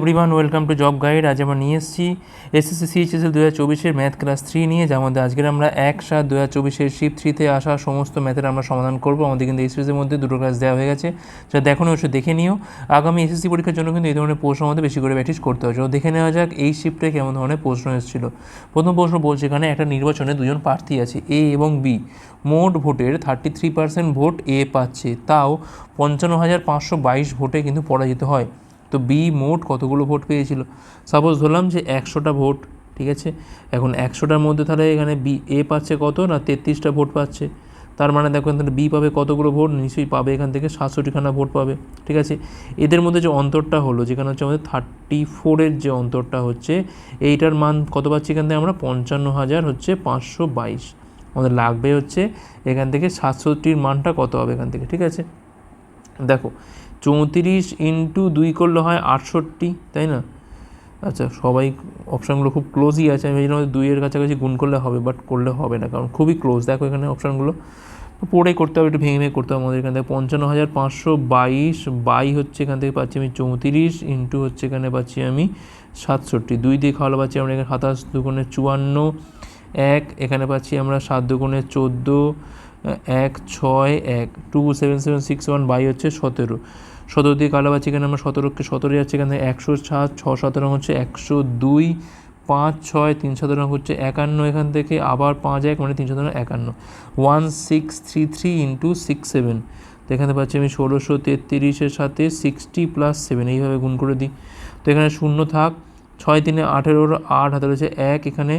Everyone welcome to job guide আজ আমরা নিয়ে এসেছি এসএসসি সিএইচএসএল দু হাজার চব্বিশের ম্যাথ ক্লাস থ্রি নিয়ে, যার মধ্যে আজকের আমরা এক সাত দু হাজার চব্বিশের শিপ থ্রিতে আসা সমস্ত ম্যাথের আমরা সমাধান করব। আমাদের কিন্তু এই মধ্যে দুটো ক্লাস দেওয়া হয়ে গেছে। যা দেখো অবশ্যই দেখে নিও। আগামী এসএসসি পরীক্ষার জন্য কিন্তু এই ধরনের প্রশ্ন আমাদের বেশি করে প্র্যাকটিস করতে হবে। দেখে নেওয়া যাক এই শিফটে কেমন ধরনের প্রশ্ন এসেছিল। প্রথম প্রশ্ন বলছে এখানে, একটা নির্বাচনে দুজন প্রার্থী আছে এ এবং বি মোট ভোটের থার্টি থ্রি পার্সেন্ট ভোট এ পাচ্ছে। তাও পঞ্চান্ন হাজার পাঁচশো বাইশ ভোটে কিন্তু পরাজিত হয়। তো বি মোট কতগুলো ভোট পেয়েছিল? সাপোজ ধরলাম যে একশোটা ভোট, ঠিক আছে? এখন একশোটার মধ্যে তাহলে এখানে বি এ পাচ্ছে কত না তেত্রিশটা ভোট পাচ্ছে? তার মানে দেখো এখানে বি পাবে কতগুলো ভোট? নিশ্চয়ই পাবে এখান থেকে সাতষট্টিখানা ভোট পাবে, ঠিক আছে? এদের মধ্যে যে অন্তরটা হলো, যেখানে হচ্ছে আমাদের থার্টি ফোরের যে অন্তরটা হচ্ছে, এইটার মান কত পাচ্ছি এখান থেকে আমরা? পঞ্চান্ন হাজার হচ্ছে পাঁচশো বাইশ। আমাদের লাগবে হচ্ছে এখান থেকে সাতষট্টির মানটা কত হবে এখান থেকে, ঠিক আছে? দেখো চৌত্রিশ ইন্টু দুই করলে হয় আটষট্টি, তাই না? আচ্ছা সবাই অপশানগুলো খুব ক্লোজই আছে। আমি জন্য দুইয়ের কাছাকাছি গুণ করলে হবে বাট করলে হবে না, কারণ খুবই ক্লোজ দেখো এখানে অপশানগুলো পড়ে করতে হবে, একটু ভেঙে ভেঙে করতে হবে আমাদের এখান থেকে। পঞ্চান্ন হাজার পাঁচশো বাইশ, বাই হচ্ছে এখান থেকে পাচ্ছি আমি চৌত্রিশ ইন্টু হচ্ছে এখানে পাচ্ছি আমি সাতষট্টি। দুই দিয়ে খাওয়ালে পাচ্ছি আমরা এখানে সাতাশ দুগুণে চুয়ান্ন, এক, এখানে পাচ্ছি আমরা সাত দুগুণে চোদ্দ এক ছয় এক two seven seven six one by হচ্ছে সতেরো। সতেরো দিয়ে কালো পাচ্ছি এখানে আমরা সতেরোকে সতেরো যাচ্ছে এখানে একশো সাত, ছ সতেরো হচ্ছে একশো দুই, পাঁচ ছয়, তিন সতেরো হচ্ছে একান্ন, এখান থেকে আবার পাঁচ এক মানে তিন সতেরো একান্ন। One six three three into six seven তো এখানে পাচ্ছি আমি ষোলোশো তেত্রিশের সাথে সিক্সটি প্লাস সেভেন এইভাবে গুণ করে দিই। তো এখানে শূন্য থাক, ছয় তিনে আঠেরোর আট হাতে রয়েছে এক, এখানে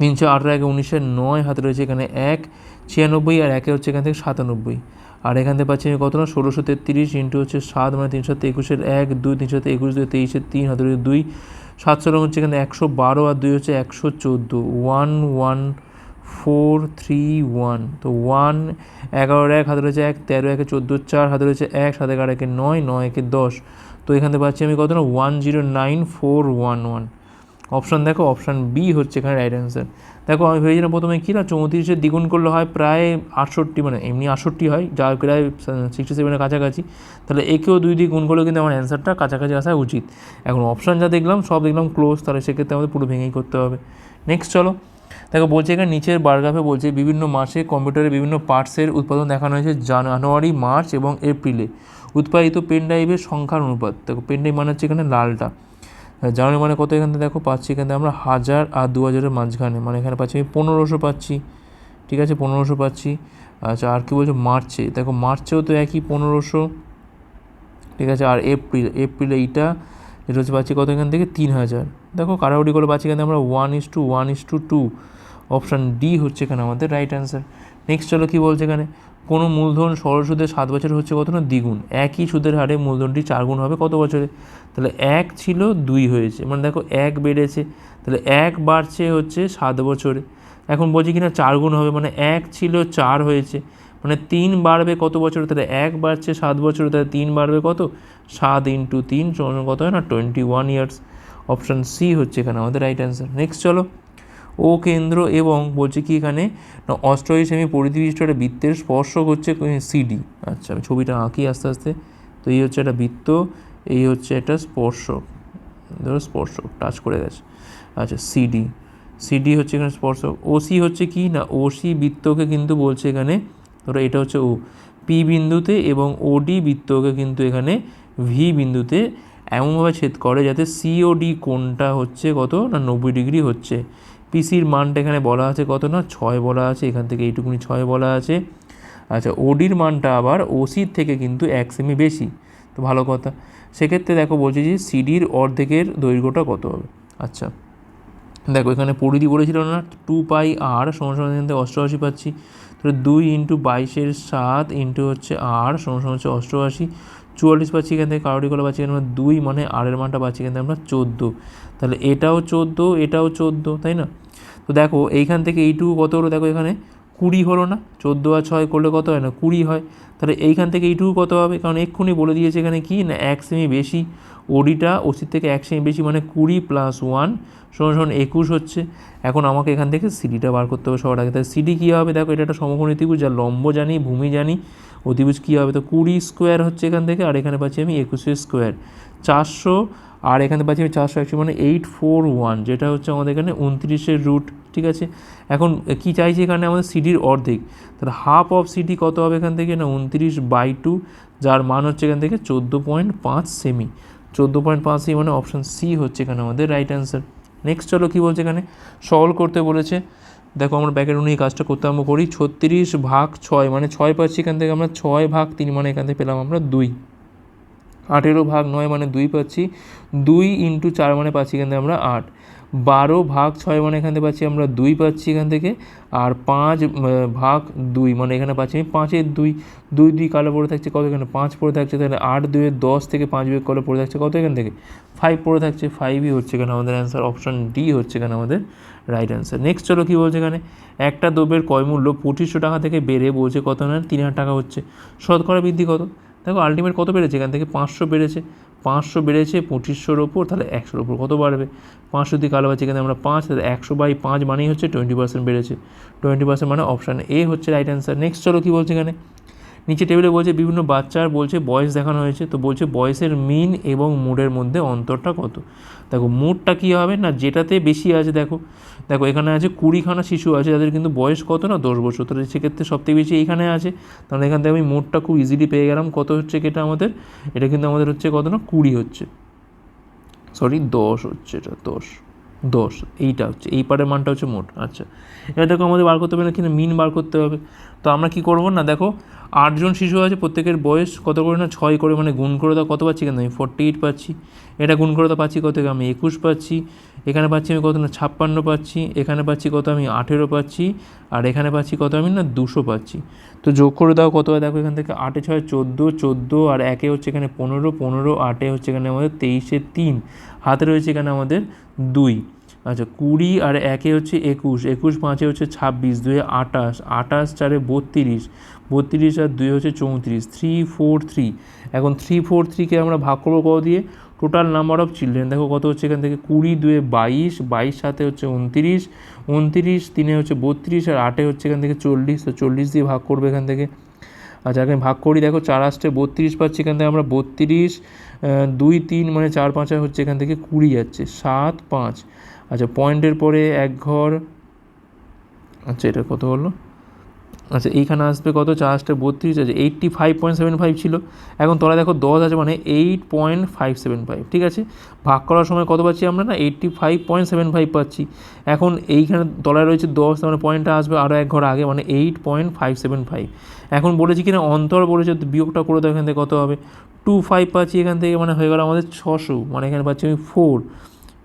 তিনশো আঠেরো একে উনিশের নয় হাতে রয়েছে এখানে এক, ছিয়ানব্বই আর একে হচ্ছে এখান থেকে সাতানব্বই। আর এখান থেকে পাচ্ছি কত না? ষোলোশো তেত্রিশ ইন্টু হচ্ছে সাত মানে তিনশো একুশের এক, দুই, তিনশো একুশ, দুই, তেইশের তিন, হাতে রয়েছে দুই। সাতশো রঙ হচ্ছে এখানে একশো বারো আর দুই হচ্ছে একশো চোদ্দ। One one, four, three, one. তো ওয়ান, এগারোর এক, হাতে রয়েছে এক, তেরো, একে চোদ্দ, চার, হাতে রয়েছে এক, সাত, এগারো, একে নয় নয়, একে দশ। তো এখান থেকে পাচ্ছি আমি কত না? One, zero, nine, four, one one. Option দেখো অপশান বি হচ্ছে এখানে রাইট অ্যান্সার দেখো, আমি ভেবেছিলাম প্রথমে কী না চৌত্রিশের দ্বিগুণ করলে হয় প্রায় আটষট্টি মানে এমনি আটষট্টি হয়, যা প্রায় সিক্সটি সেভেনের কাছাকাছি। তাহলে একেও দুই দিয়ে গুণ করলে কিন্তু আমার অ্যান্সারটা কাছাকাছি আসা উচিত। এখন অপশান যা দেখলাম, সব দেখলাম ক্লোজ তাহলে সেক্ষেত্রে আমাদের পুরো ভেঙেই করতে হবে। নেক্সট চলো। দেখো, বলছে এখানে নিচের বারগ্রাফে বলছে, বিভিন্ন মাসে কম্পিউটারের বিভিন্ন পার্টসের উৎপাদন দেখানো হয়েছে জানুয়ারি, মার্চ এবং এপ্রিলে। উৎপাদিত পেন ড্রাইভের সংখ্যার অনুপাত। দেখো পেন ড্রাইভ মানে হচ্ছে এখানে লালটা। জানুয়ারি মানে কত এখান থেকে দেখো পাচ্ছি? এখান থেকে আমরা হাজার আর দু হাজারের মাঝখানে মানে এখানে পাচ্ছি আমি পনেরোশো পাচ্ছি। ঠিক আছে, পনেরোশো পাচ্ছি। আচ্ছা আর কী বলছো? মার্চে। দেখো, মার্চেও তো একই পনেরোশো। ঠিক আছে, আর এপ্রিল এপ্রিল এইটা, যেটা হচ্ছে পাচ্ছি কত এখান থেকে? তিন হাজার। দেখো কারাউডি করে পাচ্ছি এখানে আমরা one is to one is to two option D হচ্ছে এখানে আমাদের রাইট অ্যান্সার নেক্সট চলো কী বলছে এখানে? কোনো মূলধন সরল সুদের সাত বছর হচ্ছে কত না? দ্বিগুণ। একই সুদের হারে মূলধনটি চার গুণ হবে কত বছরে? তাহলে এক ছিল দুই হয়েছে। মানে দেখো এক বেড়েছে, তাহলে এক বাড়ছে হচ্ছে সাত বছরে। এখন বলছি কিনা চার গুণ হবে মানে এক ছিল চার হয়েছে। মানে তিন বাড়বে কত বছরে? তাহলে এক বাড়ছে সাত বছরে, তাহলে তিন বাড়বে কত? সাত ইন্টু তিন কত হয় না? Twenty one years option C হচ্ছে এখানে আমাদের রাইট অ্যান্সার নেক্সট চলো। ও কেন্দ্র এবং বলছে কি এখানে অষ্টআশি সেমি পরিধিবিষ্ট একটা বৃত্তের স্পর্শক হচ্ছে সিডি আচ্ছা আমি ছবিটা আঁকি আস্তে আস্তে। তো এই হচ্ছে একটা বৃত্ত, এই হচ্ছে একটা স্পর্শক। ধরো স্পর্শক টাচ করে গেছে। আচ্ছা সিডি সিডি হচ্ছে এখানে স্পর্শক। ওসি হচ্ছে কি? না ওসি বৃত্তকে কিন্তু বলছে এখানে, ধরো এটা হচ্ছে ও পি বিন্দুতে এবং ওডি বৃত্তকে কিন্তু এখানে ভি বিন্দুতে এমনভাবে ছেদ করে যাতে সিওডি কোনটা হচ্ছে কত? না, নব্বই ডিগ্রি হচ্ছে। পিসির মানটা এখানে বলা আছে কত না? ছয় বলা আছে, এখান থেকে এইটুকুনি ছয় বলা আছে। আচ্ছা ওডির মানটা আবার ওসির থেকে কিন্তু এক সেমি বেশি। তো ভালো কথা। সেক্ষেত্রে দেখো বলছি যে সিডির অর্ধেকের দৈর্ঘ্যটা কত হবে? আচ্ছা দেখো এখানে পরিধি বলেছিল না টু পাই আর সমান সমান এখান থেকে অষ্টআশি পাচ্ছি। তাহলে দুই ইন্টু বাইশের সাত ইন্টু হচ্ছে আর সমান সমান হচ্ছে অষ্টআশি। চুয়াল্লিশ পাচ্ছি এখান থেকে কারোটি করে পাচ্ছি এখানে দুই মানে আরের মানটা পাচ্ছি এখান থেকে আমরা চোদ্দ। তাহলে এটাও চোদ্দ এটাও চোদ্দ, তাই না? তো দেখো এইখান থেকে এইটুকু কত হলো? দেখো এখানে কুড়ি হলো না? চোদ্দ আর ছয় করলে কত হয় না? কুড়ি হয়। তাহলে এইখান থেকে এইটুকু কত হবে? কারণ এক্ষুনি বলে দিয়েছে এখানে কি? না, এক সেমি বেশি। ওডিটা ওসির থেকে এক সেমি বেশি মানে কুড়ি প্লাস ওয়ান সমান সমান একুশ হচ্ছে। এখন আমাকে এখান থেকে সিডিটা বার করতে হবে সবার আগে। তাহলে সিডি কী হবে? দেখো এটা একটা সমকোণী ত্রিভুজ, যা লম্ব জানি, ভূমি জানি। অতিভুজ কী হবে? তো কুড়ি স্কোয়ার হচ্ছে এখান থেকে, আর এখানে পাচ্ছি আমি একুশের স্কোয়ার। চারশো, আর এখানে পাচ্ছি আমি চারশো একশো মানে এইট ফোর ওয়ান, যেটা হচ্ছে আমাদের এখানে উনত্রিশের রুট, ঠিক আছে? এখন কি চাইছে এখানে? আমাদের সিডির অর্ধেক। তাহলে হাফ অফ সিডি কত হবে এখান থেকে? না, উনত্রিশ বাই টু, যার মান হচ্ছে এখান থেকে চোদ্দ পয়েন্ট পাঁচ সেমি। চোদ্দ পয়েন্ট পাঁচ সেমি মানে অপশান সি হচ্ছে এখানে আমাদের রাইট অ্যান্সার। নেক্সট চলো কী বলছে এখানে? সলভ করতে বলেছে দেখো আমরা ব্যাকের অনুযায়ী কাজটা করতে আরম্ভ করি, ছত্রিশ ভাগ ছয় মানে ছয় পাচ্ছি এখান থেকে আমরা ছয় ভাগ তিন মানে এখান থেকে পেলাম আমরা দুই। আঠেরো ভাগ নয় মানে দুই পাচ্ছি, দুই ইন্টু চার মানে পাচ্ছি এখান থেকে আমরা আট। বারো ভাগ ছয় মানে এখান থেকে পাচ্ছি আমরা দুই পাচ্ছি এখান থেকে, আর পাঁচ ভাগ দুই মানে এখানে পাচ্ছি আমি পাঁচের দুই দুই দুই কালো পড়ে থাকছে কত এখানে? পাঁচ পড়ে থাকছে তাহলে আট দুইয়ের দশ থেকে পাঁচ বিয়োগ কলে পড়ে থাকছে কত এখান থেকে? ফাইভ পড়ে থাকছে ফাইভই হচ্ছে এখানে আমাদের অ্যান্সার অপশন ডি হচ্ছে এখানে আমাদের রাইট অ্যান্সার নেক্সট চলো কী বলছে এখানে? একটা দ্রব্যের ক্রয় মূল্য পঁচিশশো টাকা থেকে বেড়ে বলছে কত না? তিন হাজার টাকা হচ্ছে। শতকরা বৃদ্ধি কত? দেখো আলটিমেট কত বেড়েছে এখান থেকে? পাঁচশো বেড়েছে। পাঁচশো বেড়েছে, পঁচিশশোর ওপর, তাহলে একশোর ওপর কত বাড়বে? পাঁচশো দিয়ে কালো পাচ্ছি এখানে আমরা পাঁচ, তাহলে একশো বাই পাঁচ মানেই হচ্ছে টোয়েন্টি পার্সেন্ট বেড়েছে। টোয়েন্টি পার্সেন্ট মানে অপশান এ হচ্ছে রাইট অ্যান্সার নেক্সট চলো কী বলছে এখানে? নিচে টেবিলে বলছে, বিভিন্ন বাচ্চার বলছে বয়স দেখানো হয়েছে, তো বলছে বয়সের মিন এবং মুডের মধ্যে অন্তরটা কত? দেখো মুডটা কী হবে না যেটাতে বেশি আছে দেখো। দেখো, এখানে আছে কুড়িখানা শিশু আছে, যাদের কিন্তু বয়স কত না? দশ বছর। তাহলে সেক্ষেত্রে সবথেকে বেশি এইখানে আছে। তাহলে এখান থেকে আমি মোটটা খুব ইজিলি পেয়ে গেলাম। কত হচ্ছে এটা আমাদের? এটা কিন্তু আমাদের হচ্ছে কত না? কুড়ি হচ্ছে। সরি দশ হচ্ছে এটা, দশ। দশ এইটা হচ্ছে, এই পারের মানটা হচ্ছে মোট আচ্ছা। এবার দেখো আমাদের বার করতে হবে না কিনা মিন বার করতে হবে। তো আমরা কি করব না, দেখো, আটজন শিশু আছে, প্রত্যেকের বয়স কত করে না, ছয় করে মানে গুণ করে দাও, কত পাচ্ছি কেন আমি ফর্টি এইট পাচ্ছি। এটা গুণ করে দাও, পাচ্ছি কত আমি একুশ পাচ্ছি। এখানে পাচ্ছি আমি কত না, ছাপ্পান্ন পাচ্ছি। এখানে পাচ্ছি কত, আমি আঠেরো পাচ্ছি। আর এখানে পাচ্ছি কত, আমি না, দুশো পাচ্ছি। তো যোগ করে দাও, কত দেখো এখান থেকে, আটে ছয়, চোদ্দ চোদ্দ, আর একে হচ্ছে এখানে পনেরো পনেরো, আটে হচ্ছে এখানে আমাদের তেইশে তিন। হাতে রয়েছে এখানে আমাদের দুই। আচ্ছা কুড়ি আর একে হচ্ছে একুশ। একুশ পাঁচে হচ্ছে ছাব্বিশ, দুয়ে আটাশ আটাশ চারে বত্রিশ। বত্রিশ আর দুই হচ্ছে চৌত্রিশ। থ্রি ফোর থ্রি এখন থ্রি ফোর থ্রিকে আমরা ভাগ করব কত দিয়ে? টোটাল নাম্বার অফ চিলড্রেন দেখো কত হচ্ছে এখান থেকে? কুড়ি, দুয়ে বাইশ। বাইশ সাথে হচ্ছে উনতিরিশ। উনতিরিশ, তিনে হচ্ছে বত্রিশ। আর আটে হচ্ছে এখান থেকে চল্লিশ। তো চল্লিশ দিয়ে ভাগ করবে এখান থেকে। আচ্ছা আগে ভাগ করি, দেখো চার আসতে বত্রিশ পাচ্ছি এখান থেকে, আমরা বত্রিশ দুই, তিন মানে চার, পাঁচ হচ্ছে এখান থেকে কুড়ি যাচ্ছে, সাত, পাঁচ। আচ্ছা পয়েন্টের পরে এক ঘর আচ্ছা এটা কত হলো আচ্ছা এইখানে আসবে কত? চার আসতে বত্রিশ আছে eighty five point seven five ছিল। এখন তোরা দেখো দশ আছে মানে eight point five seven five ঠিক আছে? ভাগ করার সময় কত পাচ্ছি আমরা না? Eighty five point seven five পাচ্ছি। এখন এইখানে তলায় রয়েছে দশ মানে পয়েন্টটা আসবে আরও এক ঘর আগে মানে eight point five seven five এখন বলেছি কিনা, অন্তর বলেছে বিয়োগটা করে দাও এখান থেকে কত হবে? টু ফাইভ পাচ্ছি এখান থেকে মানে হয়ে গেল আমাদের ছশো মানে এখানে পাচ্ছি আমি ফোর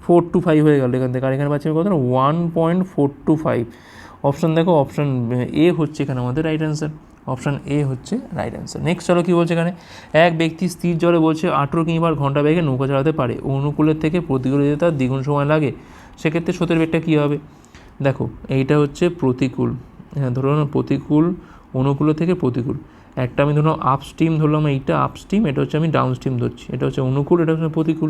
ফোর টু ফাইভ হয়ে গেল এখান থেকে, আর এখানে পাচ্ছি আমি কত না one point four two five option দেখো অপশান এ হচ্ছে এখানে আমাদের রাইট অ্যান্সার অপশান এ হচ্ছে রাইট অ্যান্সার নেক্সট চলো কী বলছে এখানে? এক ব্যক্তি স্থির জলে বলছে, আঠেরো কিংবা ঘণ্টা বেগে নৌকা চালাতে পারে, অনুকূলের থেকে প্রতিকূলে যেতে তার দ্বিগুণ সময় লাগে, সেক্ষেত্রে স্রোতের বেগটা কী হবে? দেখো, এইটা হচ্ছে প্রতিকূল। হ্যাঁ ধরো না, প্রতিকূল অনুকূলের থেকে প্রতিকূল। একটা আমি ধরলাম আপ স্টিম ধরলাম এইটা আপ স্টিম এটা হচ্ছে আমি ডাউন স্টিম ধরছি, এটা হচ্ছে অনুকূল, এটা হচ্ছে প্রতিকূল।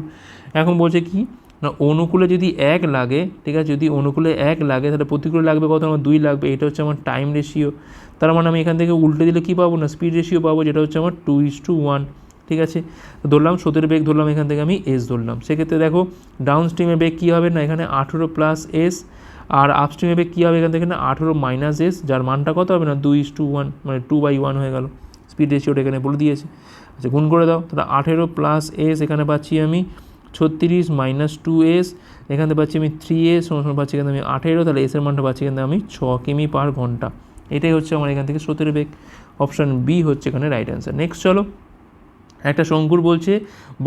এখন বলছে কি? না, অনুকূলে যদি এক লাগে, ঠিক আছে, যদি অনুকূলে এক লাগে, তাহলে প্রতিকূলে লাগবে কত? আমার দুই লাগবে, এটা হচ্ছে আমার টাইম রেশিও তার মানে আমি এখান থেকে উল্টে দিলে কী পাবো না? স্পিড রেশিও পাবো, যেটা হচ্ছে আমার টু ইস টু ওয়ান ঠিক আছে? ধরলাম স্রোতের বেগ, ধরলাম এখান থেকে আমি এস ধরলাম। সেক্ষেত্রে দেখো ডাউন স্ট্রিমের বেগ কী হবে না? এখানে আঠেরো প্লাস এস আর আপস্ট্রিমের বেগ কী হবে এখান থেকে না? আঠেরো মাইনাস এস যার মানটা কত হবে না? দুই ইস টু ওয়ান মানে টু বাই ওয়ান হয়ে গেল। স্পিড রেশিওটা এখানে বলে দিয়েছে। আচ্ছা গুণ করে দাও। তাহলে আঠেরো প্লাস এস এখানে পাচ্ছি আমি ছত্রিশ মাইনাস টু এস এখানে পাচ্ছি আমি থ্রি এস সমান পাচ্ছি এখানে আমি আঠেরো, তাহলে এসের মানটা পাচ্ছি এখানে আমি ছ কিমি পার ঘণ্টা। এটাই হচ্ছে আমার এখান থেকে স্রোতের বেগ। অপশান বি হচ্ছে এখানে রাইট অ্যান্সার নেক্সট চলো। একটা শঙ্কুর বলছে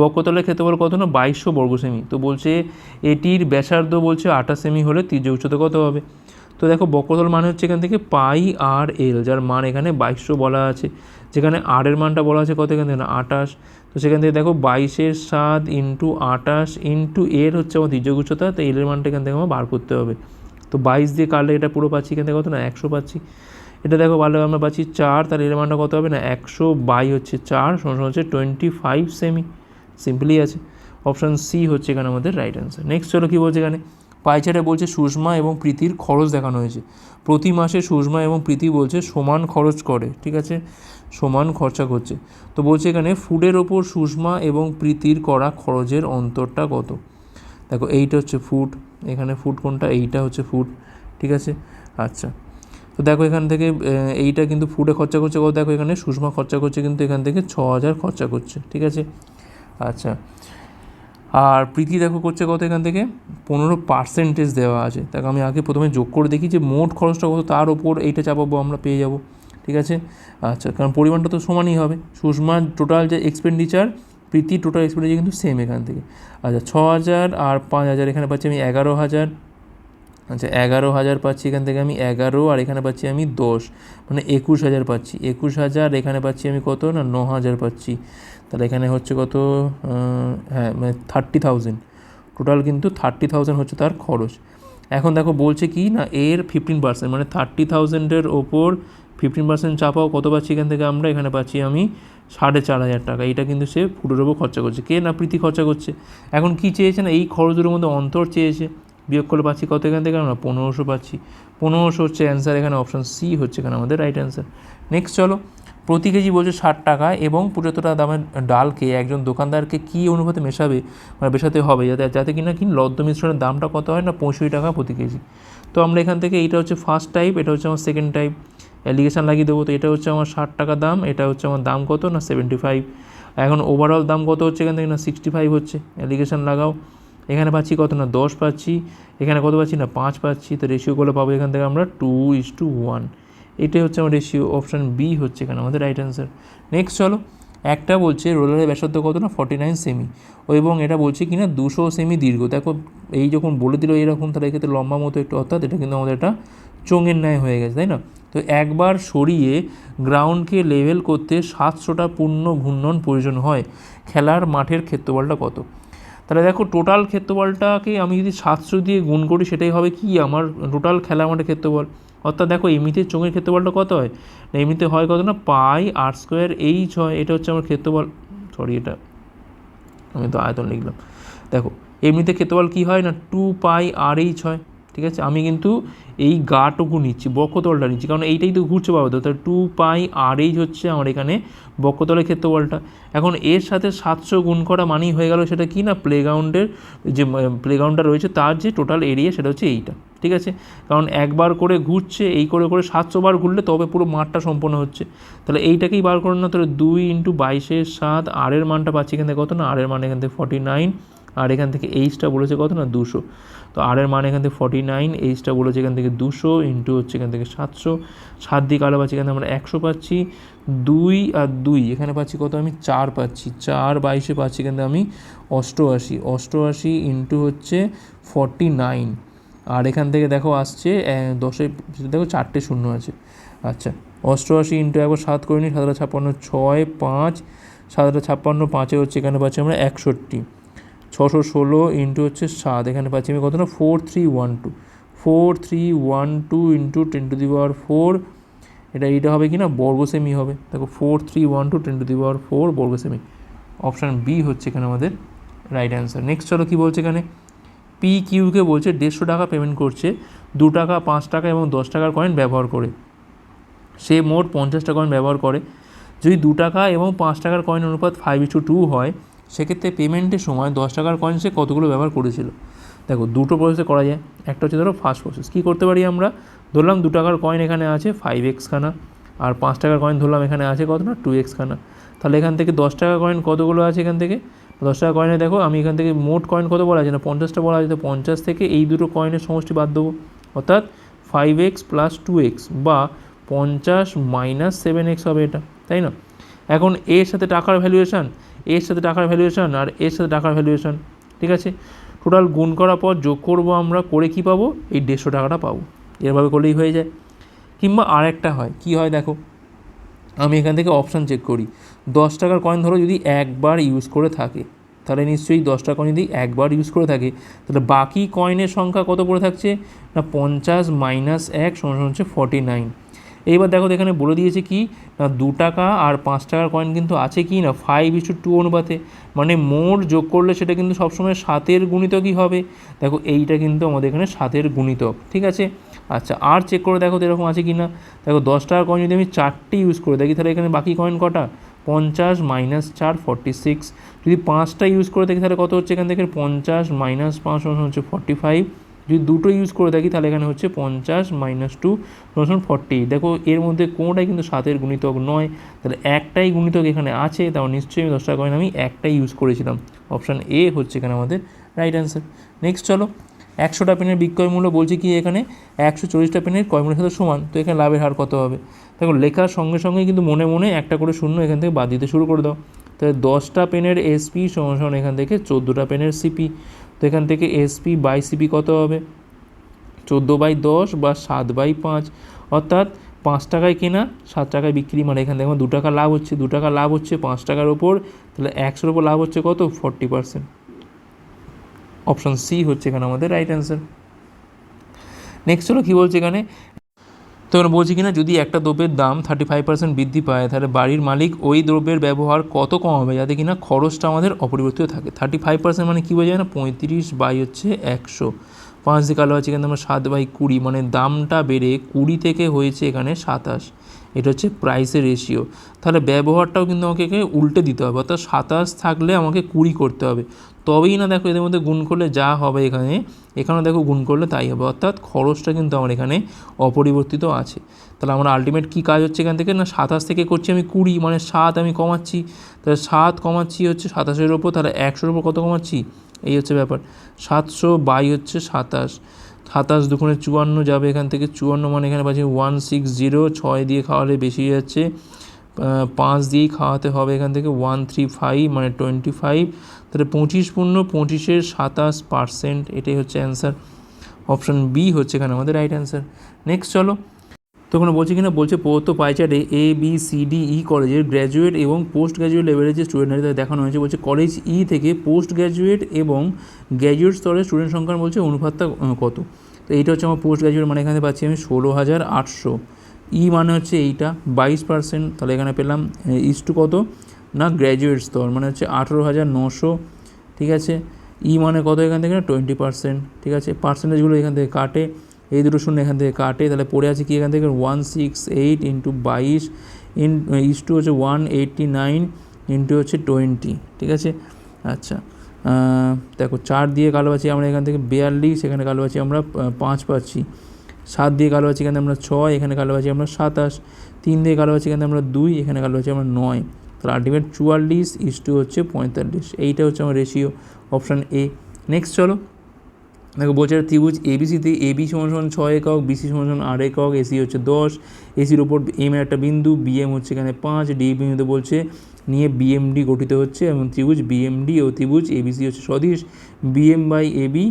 বক্ষতলের ক্ষেত্রফল কত না? বাইশশো বর্গ সেমি তো বলছে, এটির ব্যাসার্ধ বলছে আঠাশ সেমি হলে তীর্য উচ্চতা কত হবে? তো দেখো বক্ষতল মানে হচ্ছে এখান থেকে পাই আর এল, যার মান এখানে বাইশশো বলা আছে। যেখানে আর এর মানটা বলা আছে কত এখান থেকে না? আঠাশ। তো সেখান থেকে দেখো, বাইশের সাত ইন্টু আঠাশ ইন্টু এর হচ্ছে আমার তীর্য উচ্চতা, তো এলের মানটা এখান থেকে আমার বার করতে হবে। তো বাইশ দিয়ে কাটলে এটা পুরো পাচ্ছি এখান থেকে কত না? একশো পাচ্ছি। এটা দেখো ভালো, আমরা পাচ্ছি চার তার এর মানটা কত হবে? না, একশো বাই হচ্ছে চার, সমান হচ্ছে টোয়েন্টি ফাইভ সেমি সিম্পলি আছে। অপশান সি হচ্ছে এখানে আমাদের রাইট অ্যান্সার নেক্সট চলো কী বলছে এখানে? পাইচারে বলছে সুষমা এবং প্রীতির খরচ দেখানো হয়েছে। প্রতি মাসে সুষমা এবং প্রীতি বলছে সমান খরচ করে, ঠিক আছে? সমান খরচা করছে। তো বলছে এখানে ফুডের ওপর সুষমা এবং প্রীতির করা খরচের অন্তরটা কত? দেখো এইটা হচ্ছে ফুড এখানে ফুড কোনটা? এইটা হচ্ছে ফুড ঠিক আছে? আচ্ছা। তো দেখো এখান থেকে এইটা কিন্তু ফুডে খরচা করছে কত দেখো এখানে সুষমা খরচা করছে কিন্তু এখান থেকে ছ হাজার খরচা করছে, ঠিক আছে? আচ্ছা। আর প্রীতি দেখো করছে কত এখান থেকে? পনেরো পার্সেন্টেজ দেওয়া আছে। দেখো আমি আগে প্রথমে যোগ করে দেখি যে মোট খরচটা কত, তার ওপর এইটা চাপাবো, আমরা পেয়ে যাব, ঠিক আছে? আচ্ছা কারণ পরিমাণটা তো সমানই হবে। সুষমার টোটাল যে এক্সপেন্ডিচার প্রীতি টোটাল এক্সপেন্ডিচার কিন্তু সেম এখান থেকে। আচ্ছা ছ হাজার আর পাঁচ হাজার এখানে পাচ্ছি আমি এগারো হাজার আচ্ছা এগারো হাজার পাচ্ছি এখান থেকে আমি এগারো, আর এখানে পাচ্ছি আমি দশ। মানে একুশ হাজার পাচ্ছি। একুশ হাজার, এখানে পাচ্ছি আমি কত? না, ন হাজার পাচ্ছি। তাহলে এখানে হচ্ছে কত? হ্যাঁ মানে থার্টি থাউজেন্ড টোটাল কিন্তু থার্টি থাউজেন্ড হচ্ছে তার খরচ। এখন দেখো বলছে কি? না, এর ফিফটিন পার্সেন্ট মানে থার্টি থাউজেন্ডের ওপর ফিফটিন পার্সেন্ট চাপাও কত পাচ্ছি এখান থেকে আমরা? এখানে পাচ্ছি আমি সাড়ে চার হাজার টাকা। এটা কিন্তু সে ফুডের ওপর খরচা করছে। কে না প্রীতি খরচা করছে? এখন কি চেয়েছে না? এই খরচের মধ্যে অন্তর চেয়েছে। বিয়োগ করলে পাচ্ছি কত এখান থেকে? আমরা পনেরোশো পাচ্ছি। পনেরোশো হচ্ছে অ্যান্সার এখানে অপশান সি হচ্ছে এখানে আমাদের রাইট অ্যান্সার নেক্সট চলো, প্রতি কেজি বলছে ষাট টাকা এবং পঁচাত্তর টাকা দামের ডালকে, একজন দোকানদারকে কী অনুপাতে মেশাবে? মানে মেশাতে হবে, যাতে যাতে কিনা কি লদ্দ মিশ্রণের দামটা কত হয় না পঁয়ষট্টি টাকা প্রতি কেজি। তো আমরা এখান থেকে এইটা হচ্ছে ফার্স্ট টাইপ এটা হচ্ছে আমার সেকেন্ড টাইপ অ্যালিগেশন লাগিয়ে দেবো, তো এটা হচ্ছে আমার ষাট টাকা দাম, এটা হচ্ছে আমার দাম কত না সেভেন্টি ফাইভ এখন ওভারঅল দাম কত হচ্ছে এখান থেকে? না সিক্সটি ফাইভ হচ্ছে। অ্যালিগেশন লাগাও। এখানে পাচ্ছি কত না? দশ পাচ্ছি। এখানে কত পাচ্ছি না? পাঁচ পাচ্ছি। তো রেশিও করলে পাবো এখান থেকে আমরা টু ইস টু ওয়ান এটাই হচ্ছে আমার রেশিও অপশান বি হচ্ছে এখানে আমাদের রাইট অ্যান্সার নেক্সট চলো। একটা বলছে রোলারের ব্যাসার্ধ কত না? ফর্টি নাইন সেমি ও এবং এটা বলছে কি না দুশো সেমি দীর্ঘ। দেখো, এই যখন বলে দিল এরকম, তাহলে এক্ষেত্রে লম্বা মতো একটু, অর্থাৎ এটা কিন্তু আমাদের একটা চোঙের ন্যায় হয়ে গেছে, তাই না? তো একবার সরিয়ে গ্রাউন্ডকে লেভেল করতে সাতশোটা পূর্ণ ঘূর্ণন প্রয়োজন হয়। খেলার মাঠের ক্ষেত্রফলটা কত? তাহলে দেখো টোটাল ক্ষেত্রফলটাকে আমি যদি সাতশো দিয়ে গুণ করি, সেটাই হবে কি? আমার টোটাল খেলা মাঠের ক্ষেত্রফল। অর্থাৎ দেখো, এমনিতে চোঙের ক্ষেত্রফলটা কত হয়? না, এমনিতে হয় কত না? পাই আর স্কোয়ার এইচ হয়, এটা হচ্ছে আমার ক্ষেত্রফল। সরি এটা আমি তো আয়তন লিখলাম। দেখো, এমনিতে ক্ষেত্রফল কী হয় না? টু পাই আর এইচ হয়, ঠিক আছে? আমি কিন্তু এই গাটুকু নিচ্ছি বক্ষতলটা নিচ্ছি। কারণ এইটাই তো ঘুরছে তো তাহলে টু পাই আর এইচ হচ্ছে আমার এখানে বক্ষতলের ক্ষেত্রফলটা। এখন এর সাথে সাতশো গুণ করা মানেই হয়ে গেল সেটা কি না? প্লেগ্রাউন্ডের যে প্লেগ্রাউন্ডটা রয়েছে, তার যে টোটাল এরিয়া সেটা হচ্ছে এইটা, ঠিক আছে? কারণ একবার করে ঘুরছে, এই করে করে সাতশো বার ঘুরলে তবে পুরো মাঠটা সম্পন্ন হচ্ছে। তাহলে এইটাকেই বার করুন না, তাহলে দুই ইন্টু বাইশের সাত আরের মানটা পাচ্ছি এখান থেকে কত না? আরের মান এখান থেকে ফর্টি নাইন আর এখান থেকে এইচটা বলেছে কত না? দুশো। তো আরের মান এখান থেকে ফর্টি নাইন এইচটা বলেছে এখান থেকে দুশো ইন্টু হচ্ছে এখান থেকে সাতশো। সাত দিকে আলো পাচ্ছি এখান থেকে আমরা একশো পাচ্ছি। দুই আর দুই, এখানে পাচ্ছি কত আমি? চার পাচ্ছি। চার বাইশে পাচ্ছি থেকে আমি অষ্টআশি। অষ্টআশি ইন্টু হচ্ছে ফর্টি নাইন আর এখান থেকে দেখো আসছে দশে, দেখো চারটে শূন্য আছে। আচ্ছা অষ্টআশি ইন্টু একবার সাত করে নিই, সাতটা ছাপ্পান্ন ছয়, পাঁচ। সাতটা ছাপ্পান্ন, পাঁচে হচ্ছে, এখানে পাচ্ছি আমরা একষট্টি। ছশো ষোলো ইন্টু হচ্ছে সাত, এখানে পাচ্ছি আমি কত না? Four three one two four three one two into ten to the power four এটা এইটা হবে কি না বর্গ সেমি হবে। দেখো four three one two ten to the power four বর্গ সেমি অপশান বি হচ্ছে এখানে আমাদের রাইট অ্যান্সার নেক্সট চলো কী বলছে এখানে? পি কিউকে বলছে দেড়শো টাকা পেমেন্ট করছে, দু টাকা, পাঁচ টাকা এবং দশ টাকার কয়েন ব্যবহার করে। সে মোট পঞ্চাশটা কয়েন ব্যবহার করে। যদি দু টাকা এবং পাঁচ টাকার কয়েন অনুপাত ফাইভ ইস টু হয় সেক্ষেত্রে পেমেন্টের সময় দশ টাকার কয়েন সে কতগুলো ব্যবহার করেছিল? দেখো, দুটো প্রসেসে করা যায়। একটা হচ্ছে ধরো ফার্স্ট প্রসেস কী করতে পারি আমরা? ধরলাম দু টাকার কয়েন এখানে আছে ফাইভ এক্স খানা। আর পাঁচ টাকার কয়েন ধরলাম এখানে আছে কত না? টু এক্স খানা। তাহলে এখান থেকে দশ টাকার কয়েন কতগুলো আছে এখান থেকে? দশ টাকা কয়েনে দেখো, আমি এখান থেকে মোট কয়েন কত বলা আছে না? পঞ্চাশটা বলা আছে তো পঞ্চাশ থেকে এই দুটো কয়েনের সমষ্টি বাদ দেবো। অর্থাৎ five X plus two X বা পঞ্চাশ মাইনাস সেভেন এক্স হবে এটা, তাই না? এখন এর সাথে টাকার ভ্যালুয়েশন এর সাথে টাকার ভ্যালুয়েশন আর এর সাথে টাকার ভ্যালুয়েশন ঠিক আছে? টোটাল গুণ করার পর যোগ করব আমরা, করে কি পাবো? এই দেড়শো টাকাটা পাবো। এরভাবে করলেই হয়ে যায়। কিংবা আর একটা হয়, কি হয় দেখো? আমি এখান থেকে অপশান চেক করি। দশ টাকার কয়েন ধরো যদি একবার ইউজ করে থাকে, তাহলে নিশ্চয়ই দশ টাকা কয়েন যদি একবার ইউজ করে থাকে, তাহলে বাকি কয়েনের সংখ্যা কত পড়ে থাকছে? না, পঞ্চাশ মাইনাস এক সমান হচ্ছে ফর্টি নাইন এইবার দেখো এখানে বলে দিয়েছে কি, না দু টাকা আর পাঁচ টাকার কয়েন কিন্তু আছে কি, না ফাইভ ইস্টু টু অনুপাতে। মানে মোট যোগ করলে সেটা কিন্তু সবসময় সাতের গুণিতকই হবে। দেখো এইটা কিন্তু আমাদের এখানে সাতের গুণিতক, ঠিক আছে? আচ্ছা আর চেক করে দেখো তো এরকম আছে কি না দেখো দশ টাকার কয়েন যদি আমি চারটি ইউজ করে দেখি, তাহলে এখানে বাকি কয়েন কটা? পঞ্চাশ মাইনাস চার ফর্টি সিক্স যদি পাঁচটা ইউজ করে দেখি, তাহলে কত হচ্ছে এখান থেকে? পঞ্চাশ মাইনাস পাঁচ হচ্ছে ফর্টি ফাইভ যদি দুটো ইউজ করে দেখি তাহলে এখানে হচ্ছে পঞ্চাশ মাইনাস টু সমান ফর্টি দেখো, এর মধ্যে কোনোটাই কিন্তু সাতের গুণিতক নয়, তাহলে একটাই গুণিতক এখানে আছে তাও নিশ্চয়ই আমি দশ টাকা কয়েন আমি একটাই ইউজ করেছিলাম। অপশান এ হচ্ছে এখানে আমাদের রাইট অ্যান্সার নেক্সট চলো, একশোটা পেনের বিক্রয় মূল্য বলছে কি এখানে? একশো চল্লিশটা পেনের ক্রয় মূল্যের সাথে সমান, তো এখানে লাভের হার কত হবে? দেখো, লেখার সঙ্গে সঙ্গে কিন্তু মনে মনে একটা করে শূন্য এখান থেকে বাদ দিতে শুরু করে দাও। তাহলে দশটা পেনের এসপি সমান সমান এখান থেকে চোদ্দোটা পেনের সিপি তো এখান থেকে এসপি বাই সিপি কত হবে? চোদ্দ বাই দশ বা সাত বাই পাঁচ। অর্থাৎ পাঁচ টাকায় কেনা, সাত টাকায় বিক্রি মানে এখান থেকে আমার দু টাকা লাভ হচ্ছে। দু টাকা লাভ হচ্ছে পাঁচ টাকার ওপর, তাহলে একশোর ওপর লাভ হচ্ছে কত? ফর্টি পার্সেন্ট অপশান সি হচ্ছে এখানে আমাদের রাইট অ্যান্সার নেক্সট হলো কী বলছে এখানে? তো এখানে বলছি কিনা, যদি একটা দ্রব্যের দাম থার্টি ফাইভ পার্সেন্ট বৃদ্ধি পায়, তাহলে বাড়ির মালিক ওই দ্রব্যের ব্যবহার কত কম হবে, যাতে কিনা খরচটা আমাদের অপরিবর্তিত থাকে? থার্টি ফাইভ পার্সেন্ট মানে কী বোঝায় না? পঁয়ত্রিশ বাই হচ্ছে একশো। পাঁচ দিয়ে কালো আছে এখানে আমরা সাত বাই কুড়ি মানে দামটা বেড়ে কুড়ি থেকে হয়েছে এখানে সাতাশ। এটা হচ্ছে প্রাইসের রেশিও তাহলে ব্যবহারটাও কিন্তু আমাকে উল্টে দিতে হবে, অর্থাৎ সাতাশ থাকলে আমাকে কুড়ি করতে হবে। তবেই না দেখো এদের মধ্যে গুণ করলে যা হবে এখানে, এখানেও দেখো গুণ করলে তাই হবে। অর্থাৎ খরচটা কিন্তু আমার এখানে অপরিবর্তিত আছে। তাহলে আমার আলটিমেট কী কাজ হচ্ছে এখান থেকে? না, সাতাশ থেকে করছি আমি কুড়ি মানে সাত আমি কমাচ্ছি। তাহলে সাত কমাচ্ছি হচ্ছে সাতাশের ওপর, তাহলে একশোর ওপর কত কমাচ্ছি? এই হচ্ছে ব্যাপার। সাতশো বাই হচ্ছে সাতাশ। সাতাশ দুগুণে চুয়ান্ন যাবে এখান থেকে। চুয়ান্ন মানে এখানে পাচ্ছি ওয়ান সিক্স জিরো, ছয় দিয়ে খাওয়ালে বেশি যাচ্ছে। পাঁচ দিয়েই খাওয়াতে হবে এখান থেকে। ওয়ান থ্রি ফাইভ মানে টোয়েন্টি ফাইভ। তাহলে পঁচিশ পূর্ণ পঁচিশের সাতাশ পার্সেন্ট, এটাই হচ্ছে অ্যান্সার অপশান বি হচ্ছে এখানে আমাদের রাইট অ্যান্সার নেক্সট চলো। তো ওখানে বলছে কিনা, বলছে প্রদত্ত পাইচার্টে A B C D E কলেজের গ্র্যাজুয়েট এবং পোস্ট গ্র্যাজুয়েট লেভেলের যে স্টুডেন্টদের দেখানো হয়েছে, বলছে কলেজ ই থেকে পোস্ট গ্র্যাজুয়েট এবং গ্র্যাজুয়েট স্তরের স্টুডেন্ট সংখ্যার বলছে অনুপাতটা কত? তো এইটা হচ্ছে আমার পোস্ট গ্র্যাজুয়েট মানে এখানে পাচ্ছি আমি ষোলো হাজার আটশো। ই মানে হচ্ছে এইটা, বাইশ পার্সেন্ট, তাহলে এখানে পেলাম ইস টু কত? না গ্র্যাজুয়েট স্তর মানে হচ্ছে আঠেরো হাজার নশো, ঠিক আছে? ই মানে কত এখান থেকে না? টোয়েন্টি পার্সেন্ট ঠিক আছে? পার্সেন্টেজগুলো এখান থেকে কাটে। এই দুটো শূন্য এখান থেকে কাটে। তাহলে পড়ে আছে কি এখান থেকে? ওয়ান সিক্স এইট ইন্টু বাইশ ইন ইস টু হচ্ছে ওয়ান এইটটি নাইন ইন্টু হচ্ছে টোয়েন্টি ঠিক আছে? আচ্ছা দেখো, চার দিয়ে কালো পাচ্ছি আমরা এখান থেকে বিয়াল্লিশ, এখানে কালো পাচ্ছি আমরা পাঁচ পাচ্ছি। সাত দিয়ে কালো পাচ্ছি এখানে আমরা ছয়, এখানে কালো পাচ্ছি আমরা সাতাশ। তিন দিয়ে কালো পাচ্ছি এখানে আমরা দুই, এখানে কালো পাচ্ছি আমরা নয়। তাহলে আলটিমেট চুয়াল্লিশ ইস টু হচ্ছে পঁয়তাল্লিশ। এইটা হচ্ছে আমার রেশিও অপশান এ নেক্সট চলো। দেখো, বলছে ত্রিভুজ এবিসিতে এবি সমান সমান ছয় একক বিসি সমান সমান আট একক এসি হচ্ছে দশ। এসির ওপর এম একটা বিন্দু বিএম হচ্ছে এখানে পাঁচ। ডি বিন্দুতে বলছে নিয়ে বিএমডি গঠিত হচ্ছে এবং ত্রিভুজ বিএমডি ও ত্রিভুজ এবিসি হচ্ছে সদিশ। BM by AB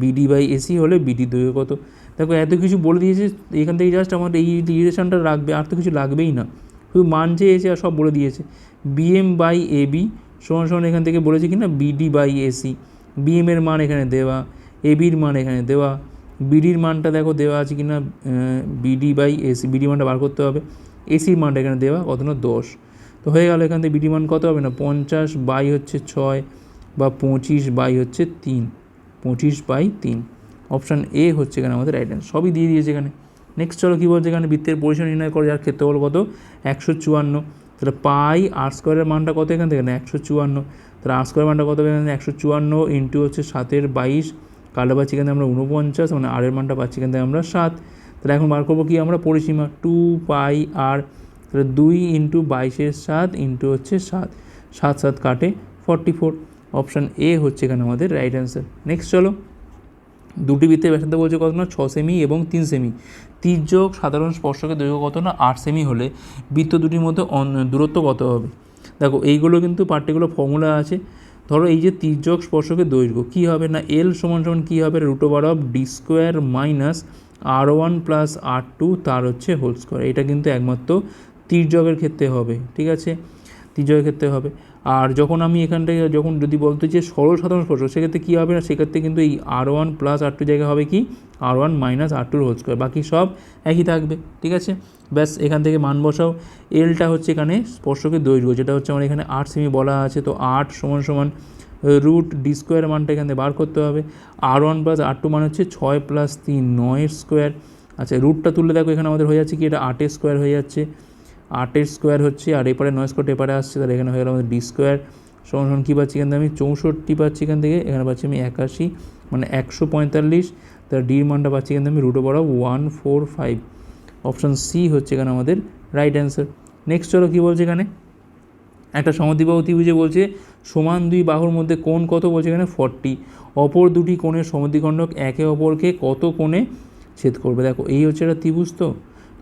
BD by AC হলে বিডি দৈর্ঘ্য কত? দেখো, এত কিছু বলে দিয়েছে, এখান থেকে জাস্ট আমার এই রিলেশনটা রাখবে, আর তো কিছু লাগবেই না। শুধু মান চেয়েছে আর সব বলে দিয়েছে। বিএম বাই এবি সমান সমান এখান থেকে বলেছে কি না বিডি বাই এসি বিএম এর মান এখানে দেওয়া এবির মান এখানে দেওয়া। বিডির মানটা দেখো দেওয়া আছে কিনা? বিডি বাই এসি বিডি মানটা বার করতে হবে। এসির মানটা এখানে দেওয়া, কত না? দশ। তো হয়ে গেল এখান থেকে বিডি মান কত হবে না? পঞ্চাশ বাই হচ্ছে ছয় বা পঁচিশ বাই হচ্ছে তিন। পঁচিশ বাই তিন। অপশান এ হচ্ছে এখানে আমাদের রাইট অ্যান্সার সবই দিয়ে দিয়েছে এখানে। নেক্সট চলো কী বলছে এখানে? বৃত্তের পরিসর নির্ণয় করে, যার ক্ষেত্রফল কত? একশো চুয়ান্ন। তাহলে পাই আর স্কোয়ারের মানটা কত এখান থেকে? না, একশো চুয়ান্ন। তাহলে আর স্কোয়ারের মানটা কত এখানে একশো চুয়ান্ন ইন্টু হচ্ছে সাতের বাইশ। কালো পাচ্ছি এখানে আমরা উনপঞ্চাশ মানে আরের মানটা পাচ্ছি এখান থেকে আমরা সাত। তাহলে এখন বার করব কি আমরা? পরিসীমা টু পাই আর তাহলে দুই ইন্টু বাইশের সাত ইন্টু হচ্ছে সাত। সাত সাত কাটে ফর্টি ফোর অপশান এ হচ্ছে এখানে আমাদের রাইট অ্যান্সার নেক্সট চলো। দুটি বৃত্তের ব্যাসার্ধ বলছে কত না? ছ সেমি এবং তিন সেমি তির্যক সাধারণ স্পর্শকের দৈর্ঘ্য কত না? আট সেমি হলে বৃত্ত দুটির মধ্যে দূরত্ব কত হবে? দেখো, এইগুলো কিন্তু পার্টিকুলার ফর্মুলা আছে। ধরো, এই যে তির্যক স্পর্শকের দৈর্ঘ্য, কী হবে না? এল সমান সমান কী হবে? Root over of D square minus R one plus R two তার হচ্ছে হোল স্কোয়ার এটা কিন্তু একমাত্র তির্যকের ক্ষেত্রে হবে, ঠিক আছে? তির্যকের ক্ষেত্রে হবে। আর যখন আমি এখান থেকে যখন যদি বলতে যে সরল সাধারণ স্পর্শ সেক্ষেত্রে কী হবে না? সেক্ষেত্রে কিন্তু এই R one plus R two জায়গায় হবে কি? আর ওয়ান মাইনাস আর টুর হোল স্কোয়ার বাকি সব একই থাকবে, ঠিক আছে? ব্যাস, এখান থেকে মান বসাও। এলটা হচ্ছে এখানে স্পর্শকের দৈর্ঘ্য, যেটা হচ্ছে আমার এখানে আট সেমি বলা আছে, তো আট সমান সমান রুট ডি স্কোয়ার মানটা এখান থেকে বার করতে হবে। R one plus R two মান হচ্ছে ছয় প্লাস তিন নয়ের স্কোয়ার আচ্ছা রুটটা তুললে দেখো, এখানে আমাদের হয়ে যাচ্ছে কি? এটা আটের স্কোয়ার হয়ে যাচ্ছে। আটের স্কোয়ার হচ্ছে, আর এপারে নয় স্কোয়ার, এপারে আসছে, তাহলে এখানে হয়ে গেল আমাদের ডি স্কোয়ার। সমান সমান কী পাচ্ছি এখান থেকে আমি? চৌষট্টি পাচ্ছি এখান থেকে, এখানে পাচ্ছি আমি একাশি মানে একশো পঁয়তাল্লিশ। তার ডির মানটা পাচ্ছি এখান থেকে আমি root over one four five option C হচ্ছে এখানে আমাদের রাইট অ্যান্সার নেক্সট চলো কী বলছে এখানে? একটা সমদ্বিবাহু ত্রিভুজে বলছে, সমান দুই বাহুর মধ্যে কোণ কত বলছে এখানে? ফর্টি অপর দুটি কোণের সমদ্বিখণ্ডক একে অপরকে কত কোণে ছেদ করবে? দেখো, এই হচ্ছে একটা ত্রিভুজ তো।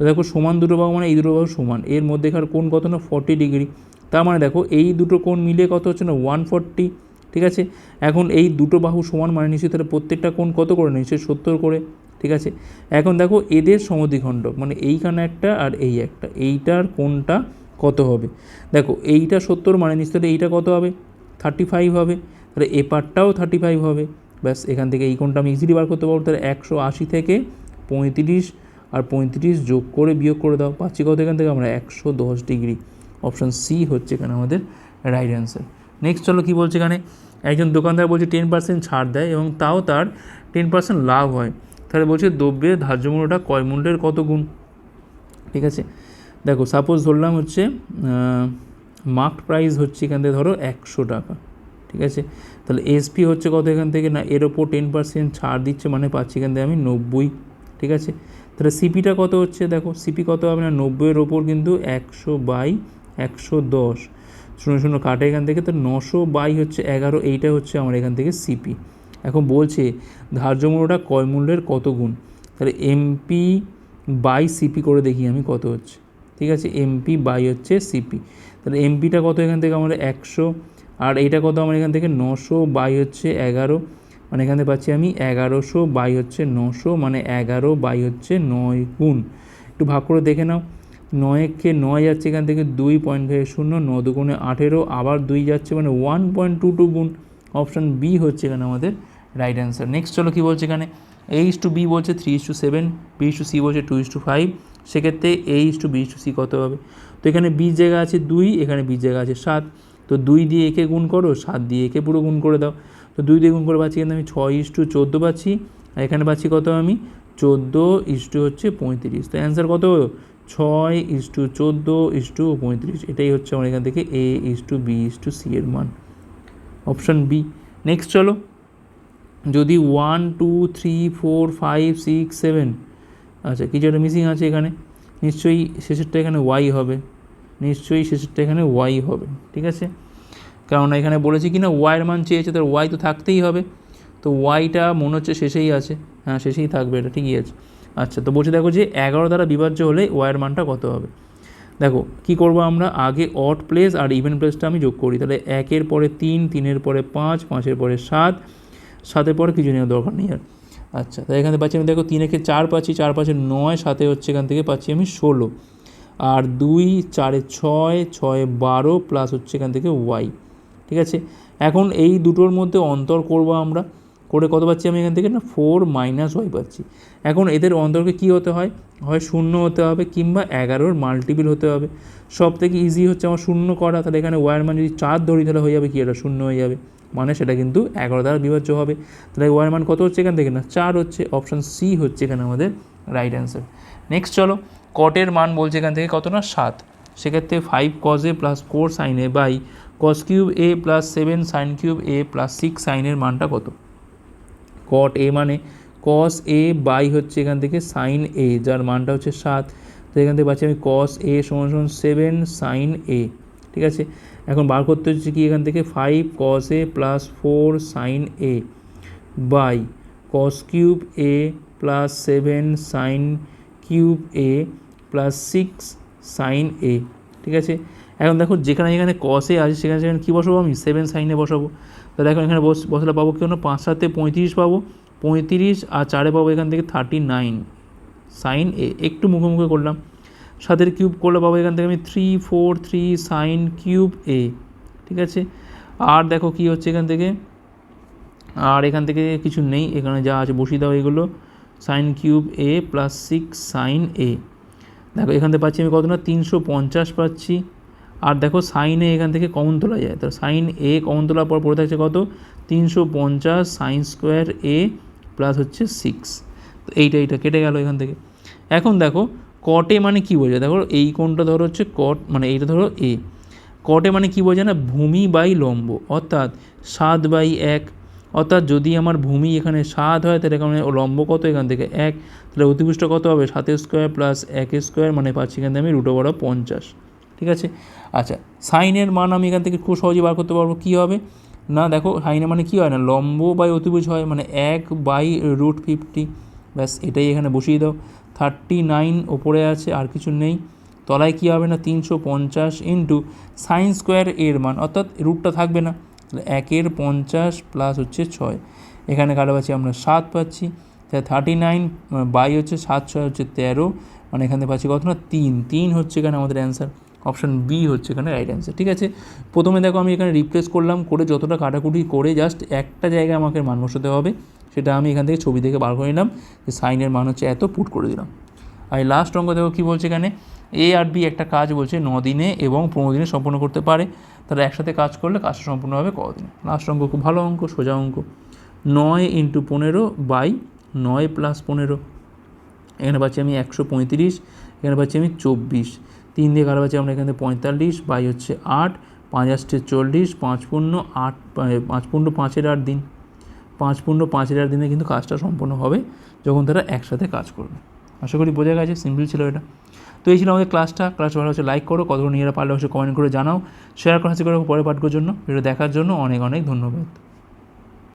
তো দেখো সমান দুটো বাহু মানে এই দুটো বাহু সমান। এর মধ্যেকার কোণ কত না? ফর্টি ডিগ্রি তার মানে দেখো এই দুটো কোণ মিলিয়ে কত হচ্ছে না? ওয়ান ফর্টি ঠিক আছে? এখন এই দুটো বাহু সমান মানে নিশ্চয়ই তাহলে প্রত্যেকটা কোণ কত করে নিশ্চয়ই সত্তর করে, ঠিক আছে? এখন দেখো এদের সমদ্বিখণ্ডক মানে এইখানে একটা আর এই একটা। এইটার কোণটা কত হবে? দেখো এইটা সত্তর মানে নিশ্চয়ই এইটা কত হবে? থার্টি ফাইভ হবে। তাহলে এ পার্টটাও থার্টি ফাইভ হবে। ব্যাস, এখান থেকে এই কোণটা আমি ইজিলি বার করতে পারব। তাহলে একশো আশি থেকে পঁয়ত্রিশ আর পঁয়ত্রিশ যোগ করে বিয়োগ করে দাও, পাচ্ছি কত এখান থেকে? আমরা একশো দশ ডিগ্রি। অপশান সি হচ্ছে এখানে আমাদের রাইট অ্যান্সার নেক্সট চলো কী বলছে এখানে? একজন দোকানদার বলছে টেন পার্সেন্ট ছাড় দেয় এবং তাও তার টেন পার্সেন্ট লাভ হয়। তাহলে বলছে দ্রব্যের ধার্য মূল্যটা কয় মূল্যের কত গুণ? ঠিক আছে? দেখো সাপোজ ধরলাম হচ্ছে মার্ক প্রাইস হচ্ছে এখান থেকে ধরো একশো টাকা। ঠিক আছে? তাহলে এসপি হচ্ছে কত এখান থেকে? না, এর ওপর টেন পার্সেন্ট ছাড় দিচ্ছে মানে পাচ্ছি এখান থেকে আমি নব্বই। ঠিক আছে? তাহলে সিপিটা কত হচ্ছে? দেখো সিপি কত হবে? না নব্বইয়ের ওপর কিন্তু একশো বাই একশো দশ। শূন্য শূন্য কাটে এখান থেকে তো নশো বাই হচ্ছে এগারো, এইটা হচ্ছে আমার এখান থেকে সিপি এখন বলছে, ধার্য মূল্যটা কয় মূল্যের কত গুণ? তাহলে এমপি বাই সিপি করে দেখি আমি কত হচ্ছে। ঠিক আছে? এমপি বাই হচ্ছে সিপি তাহলে এমপিটা কত এখান থেকে? আমাদের একশো, আর এইটা কত? আমার এখান থেকে নশো বাই হচ্ছে এগারো। মানে এখান থেকে পাচ্ছি আমি এগারোশো বাই হচ্ছে নশো মানে এগারো বাই হচ্ছে নয় গুণ। একটু ভাগ করে দেখে নাও। নয়কে নয় যাচ্ছে এখান থেকে দুই পয়েন্ট থেকে শূন্য, ন দুগুণে আঠেরো, আবার দুই যাচ্ছে মানে ওয়ান পয়েন্ট টু টু গুণ। অপশান বি হচ্ছে এখানে আমাদের রাইট অ্যান্সার নেক্সট চলো কী বলছে এখানে? এ ইস টু বি বলছে three is to seven B is to C বলছে টু ইস টু ফাইভ সেক্ষেত্রে A is to B is to C কত হবে? তো এখানে বি জায়গা আছে দুই, এখানে বি জায়গা আছে সাত। তো দুই দিয়ে একে গুণ করো, সাত দিয়ে একে পুরো গুণ করে দাও। তো দুই দিয়ে করে পাচ্ছি এখানে আমি ছয় ইস টু চোদ্দ পাচ্ছি, আর এখানে পাচ্ছি কত আমি? চোদ্দ ইস টু হচ্ছে পঁয়ত্রিশ। তো অ্যান্সার কত? ছয় ইস টু চোদ্দ ইস টু পঁয়ত্রিশ। এটাই হচ্ছে আমার এখান থেকে A is to B is to C এর মান। Option B. নেক্সট চলো। যদি one, two, three, four, five, six, seven আচ্ছা কিছু একটা মিসিং আছে এখানে। নিশ্চয়ই শেষেরটা এখানে ওয়াই হবে। নিশ্চয়ই শেষেরটা এখানে ওয়াই হবে। ঠিক আছে? কারণ এখানে বলেছি কি না ওয়াইয়ের মান চেয়েছে তার ওয়াই তো থাকতেই হবে। তো ওয়াইটা মনে হচ্ছে শেষেই আছে। হ্যাঁ শেষেই থাকবে, এটা ঠিকই আছে। আচ্ছা তো বলছে দেখো যে এগারো দ্বারা বিভাজ্য হলে ওয়াইয়ের মানটা কত হবে? দেখো, কি করব আমরা? আগে অট প্লেস আর ইভেন প্লেসটা আমি যোগ করি। তাহলে একের পরে তিন, তিনের পরে পাঁচ, পাঁচের পরে সাত, সাতের পরে কিছু নেওয়ার দরকার নেই আর। আচ্ছা তাই এখানে পাচ্ছি আমি দেখো তিন একে চার পাচ্ছি, চার পাঁচে নয় সাথে হচ্ছে এখান থেকে পাচ্ছি আমি ষোলো। আর দুই, চারে ছয় ছয় বারো প্লাস হচ্ছে এখান থেকে ওয়াই ঠিক আছে? এখন এই দুটোর মধ্যে অন্তর করব আমরা। করে কত পাচ্ছি আমি এখান থেকে না? ফোর মাইনাস ওয়াই পাচ্ছি। এখন এদের অন্তরকে কী হতে হয়? হয় শূন্য হতে হবে কিংবা এগারোর মাল্টিপিল হতে হবে। সব থেকে ইজি হচ্ছে আমার শূন্য করা। তাহলে এখানে ওয়ার মান যদি চার ধরি তাহলে হয়ে যাবে কি? এটা শূন্য হয়ে যাবে। মানে সেটা কিন্তু এগারো দ্বারা বিভাজ্য হবে। তাহলে ওয়ার মান কত হচ্ছে এখান থেকে না? চার হচ্ছে। অপশান সি হচ্ছে এখানে আমাদের রাইট অ্যান্সার নেক্সট চলো। কটের মান বলছে এখান থেকে কত না? সাত। সেক্ষেত্রে ফাইভ কজে প্লাস ফোর সাইনে by cos cube A plus seven sine cube A plus six সাইনের মানটা কত? কট এ মানে কস এ বাই হচ্ছে এখান থেকে সাইন এ যার মানটা হচ্ছে সাত। তো এখান থেকে পাচ্ছি আমি কস এ সমান সমান সেভেন সাইন এ ঠিক আছে? এখন বার করতে হচ্ছে কি এখান থেকে? Five cos A plus four sine A by cos cube A plus seven sine cube A plus six sine A ঠিক আছে? এখন দেখো যেখানে যেখানে কসে আছে, সেখানে সেখানে কী বসাবো আমি? সেভেন সাইনে বসাবো। তাহলে এখন এখানে বস, বসালে পাবো কেন পাঁচ সাতে পঁয়ত্রিশ পাবো। পঁয়ত্রিশ আর চারে পাবো এখান থেকে থার্টি নাইন সাইন এ একটু মুখোমুখি করলাম। সাতের কিউব করলে পাবো এখান থেকে আমি three four three sine cube A ঠিক আছে? আর দেখো কি হচ্ছে এখান থেকে? আর এখান থেকে কিছু নেই। এখানে যা আছে বসিয়ে দাও এগুলো। Sine cube A plus six sine A দেখো এখান থেকে পাচ্ছি আমি কত না? তিনশো পঞ্চাশ পাচ্ছি। আর দেখো সাইনে এখান থেকে কমন তোলা যায়। তো সাইন এ কমন তোলার পর পড়ে থাকছে কত? তিনশো পঞ্চাশ সাইন স্কোয়ার এ প্লাস হচ্ছে সিক্স তো এইটা এইটা কেটে গেল এখান থেকে। এখন দেখো কটে মানে কী বোঝায়? দেখো, এই কোণটা ধরো হচ্ছে কট মানে এইটা ধরো এ কটে মানে কী বোঝায় না? ভূমি বাই লম্ব। অর্থাৎ সাত বাই এক। অর্থাৎ যদি আমার ভূমি এখানে সাত হয়, তাহলে এখানে লম্ব কত এখান থেকে? এক। তাহলে অতিপুষ্ট কত হবে? সাতের স্কোয়ার প্লাস একের স্কোয়ার মানে পাচ্ছি এখান থেকে আমি রুটো বড় পঞ্চাশ। ঠিক আছে? আচ্ছা সাইনের মান আমি এখান থেকে খুব সহজে বার করতে পারব। কী হবে? না, দেখো, সাইনের মানে কী হয় না? লম্ব বাই অতিভুজ হয় মানে এক বাই রুট ফিফটি। ব্যাস, এটাই এখানে বসিয়ে দাও। থার্টি নাইন ওপরে আছে, আর কিছু নেই। তলায় কী হবে না? তিনশো পঞ্চাশ ইন্টু সাইন স্কোয়ার এর মান। অর্থাৎ রুটটা থাকবে না। একের পঞ্চাশ প্লাস হচ্ছে ছয়। এখানে কাটা পাচ্ছি আমরা সাত পাচ্ছি। তাহলে থার্টি নাইন বাই হচ্ছে সাত, ছয় হচ্ছে তেরো। মানে এখানে পাচ্ছি কত না? তিন। তিন হচ্ছে এখানে আমাদের অ্যান্সার অপশান বি হচ্ছে এখানে রাইট অ্যান্সার ঠিক আছে? প্রথমে দেখো আমি এখানে রিপ্লেস করলাম, করে যতটা কাটাকুটি করে জাস্ট একটা জায়গায় আমাকে মান বসাতে হবে, সেটা আমি এখান থেকে ছবি দেখে বার করে নিলাম, যে সাইনের মান হচ্ছে এত পুট করে দিলাম। আর লাস্ট অঙ্ক দেখো কী বলছে এখানে? এ আর বি একটা কাজ বলছে ন দিনে এবং পনেরো দিনে সম্পূর্ণ করতে পারে তারা একসাথে কাজ করলে কাজটা সম্পূর্ণ হবে কদিনে? লাস্ট অঙ্ক খুব ভালো অঙ্ক, সোজা অঙ্ক। নয় ইন্টু পনেরো বাই নয় প্লাস পনেরো, এখানে পাচ্ছি আমি একশো পঁয়ত্রিশ, এখানে পাচ্ছি আমি চব্বিশ। তিন দিয়ে কারও পাচ্ছি আমরা এখানে পঁয়তাল্লিশ, বাই হচ্ছে আট, পাঁচ আসছে চল্লিশ, পাঁচ পূর্ণ আট পাঁচ পূর্ণ পাঁচের আট দিন। পাঁচ পূর্ণ পাঁচের আট দিনে কিন্তু কাজটা সম্পূর্ণ হবে যখন তারা একসাথে কাজ করবে। আশা করি বোঝা গেছে, সিম্পল ছিল এটা। তো এই ছিল আমাদের ক্লাসটা। ক্লাস ভালো হচ্ছে লাইক করো, কতগুলো নিজেরা পারলে হচ্ছে কমেন্ট করে জানাও। শেয়ার করা করে পরে পাঠকের জন্য ভিডিও দেখার জন্য অনেক অনেক ধন্যবাদ।